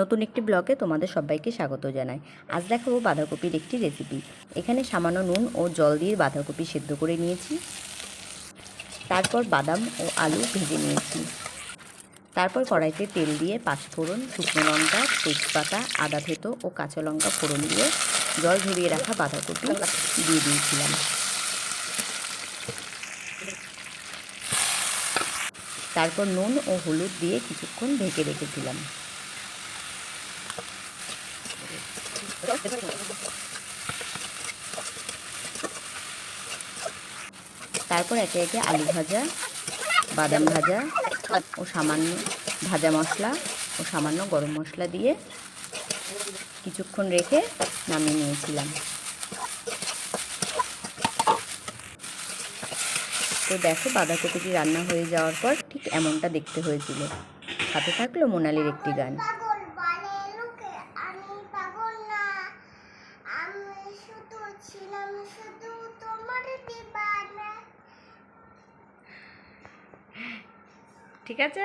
নতুন একটি ব্লগে তোমাদের সবাইকে স্বাগত জানাই। আজ দেখাবো বাঁধাকপির একটি রেসিপি এখানে সামান্য নুন ও জল দিয়ে বাঁধাকপি সেদ্ধ করে নিয়েছি। তারপর বাদাম ও আলু ভেজে নিয়েছি। তারপর কড়াইতে তেল দিয়ে পাঁচফোড়ন, শুকনো লঙ্কা, তেজপাতা, আদা থেতো ও কাঁচা লঙ্কা ফোড়ন দিয়ে জল ঝরিয়ে রাখা বাঁধাকপি দিয়ে দিয়েছিলাম। তারপর নুন ও হলুদ দিয়ে কিছুক্ষণ ঢেকে রেখেছিলাম। তারপর একে একে আলু ভাজা, বাদাম ভাজা ও সামান্য ভাজা মশলা ও সামান্য গরম মশলা দিয়ে কিছুক্ষণ রেখে নামিয়ে নিয়েছিলাম। তো দেখো বাঁধাকপিটি রান্না হয়ে যাওয়ার পর ঠিক এমনটা দেখতে হয়েছিল। সাথে থাকল মোনালির একটি গান। ঠিক আছে?